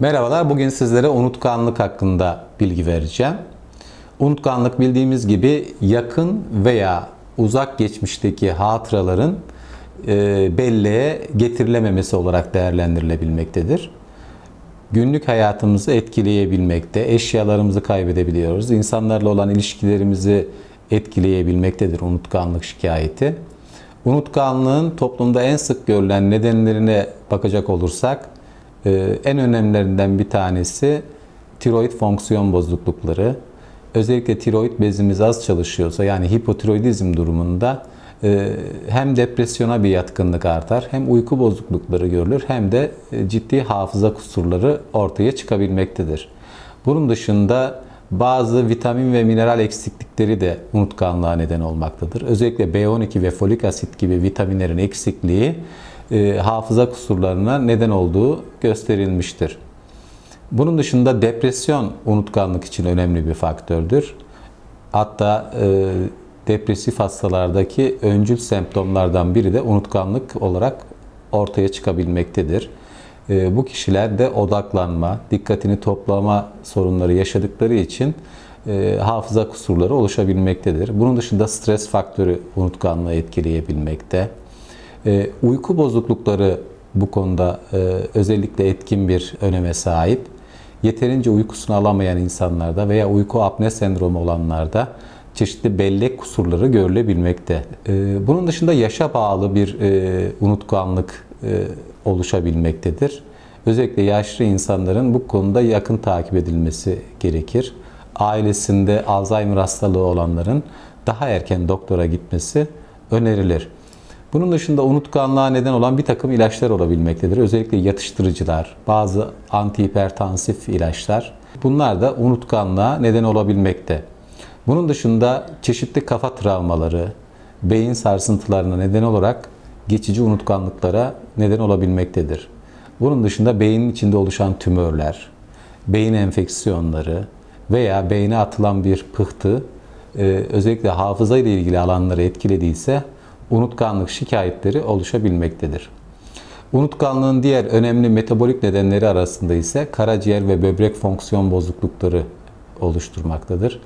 Merhabalar, bugün sizlere unutkanlık hakkında bilgi vereceğim. Unutkanlık bildiğimiz gibi yakın veya uzak geçmişteki hatıraların e, belleğe getirilememesi olarak değerlendirilebilmektedir. Günlük hayatımızı etkileyebilmekte, eşyalarımızı kaybedebiliyoruz, insanlarla olan ilişkilerimizi etkileyebilmektedir unutkanlık şikayeti. Unutkanlığın toplumda en sık görülen nedenlerine bakacak olursak, en önemlilerinden bir tanesi tiroid fonksiyon bozuklukları. Özellikle tiroid bezimiz az çalışıyorsa yani hipotiroidizm durumunda e, hem depresyona bir yatkınlık artar, hem uyku bozuklukları görülür, hem de e, ciddi hafıza kusurları ortaya çıkabilmektedir. Bunun dışında bazı vitamin ve mineral eksiklikleri de unutkanlığa neden olmaktadır. Özellikle B12 ve folik asit gibi vitaminlerin eksikliği e, hafıza kusurlarına neden olduğu gösterilmiştir. Bunun dışında depresyon unutkanlık için önemli bir faktördür. Hatta e, depresif hastalardaki öncül semptomlardan biri de unutkanlık olarak ortaya çıkabilmektedir. E, bu kişiler de odaklanma, dikkatini toplama sorunları yaşadıkları için e, hafıza kusurları oluşabilmektedir. Bunun dışında stres faktörü unutkanlığı etkileyebilmekte. E, uyku bozuklukları bu konuda e, özellikle etkin bir öneme sahip. Yeterince uykusunu alamayan insanlarda veya uyku apne sendromu olanlarda çeşitli bellek kusurları görülebilmekte. E, bunun dışında yaşa bağlı bir unutkanlık oluşabilmektedir. Özellikle yaşlı insanların bu konuda yakın takip edilmesi gerekir. Ailesinde Alzheimer hastalığı olanların daha erken doktora gitmesi önerilir. Bunun dışında unutkanlığa neden olan bir takım ilaçlar olabilmektedir. Özellikle yatıştırıcılar, bazı antihipertansif ilaçlar. Bunlar da unutkanlığa neden olabilmekte. Bunun dışında çeşitli kafa travmaları, beyin sarsıntılarına neden olarak geçici unutkanlıklara neden olabilmektedir. Bunun dışında beynin içinde oluşan tümörler, beyin enfeksiyonları veya beyne atılan bir pıhtı e, özellikle hafıza ile ilgili alanları etkilediyse unutkanlık şikayetleri oluşabilmektedir. Unutkanlığın diğer önemli metabolik nedenleri arasında ise karaciğer ve böbrek fonksiyon bozuklukları oluşturmaktadır.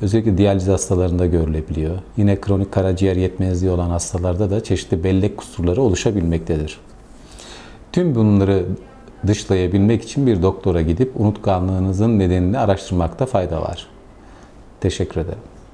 Özellikle diyaliz hastalarında görülebiliyor. Yine kronik karaciğer yetmezliği olan hastalarda da çeşitli bellek kusurları oluşabilmektedir. Tüm bunları dışlayabilmek için bir doktora gidip unutkanlığınızın nedenini araştırmakta fayda var. Teşekkür ederim.